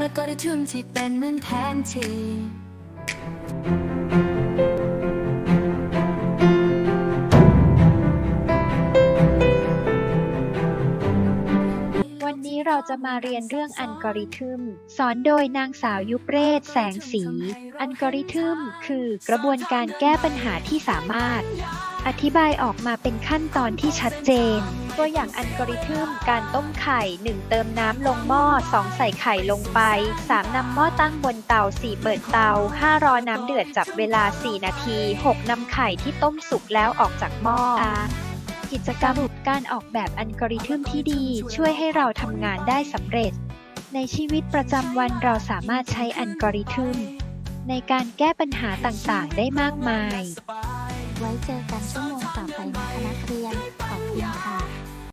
แล้วก็ได้ทุ่มที่เป็นเหมือนแทนที่ วันนี้เราจะมาเรียนเรื่องอัลกอริทึม สอนโดยนางสาวยุเรศแสงสี อัลกอริทึม คือกระบวนการแก้ปัญหาที่สามารถ อธิบายออกมาเป็นขั้นตอนที่ชัดเจน ตัวอย่างอัลกอริทึม การต้มไข่ 1 เติมน้ำลงหม้อ 2 ใส่ไข่ลงไป 3นำหม้อตั้งบนเตา 4 เปิดเตา 5 รอน้ำเดือดจับเวลา 4 นาที 6นำไข่ที่ต้มสุกแล้วออกจากหม้อ กิจกรรมการออกแบบอัลกอริทึมที่ดี ช่วยให้เราทำงานได้สำเร็จ ในชีวิตประจำวันเราสามารถใช้อัลกอริทึมในการแก้ปัญหาต่างๆ ได้มากมาย ไว้เจอกันชั่วโมงต่อไปนะคะนักเรียน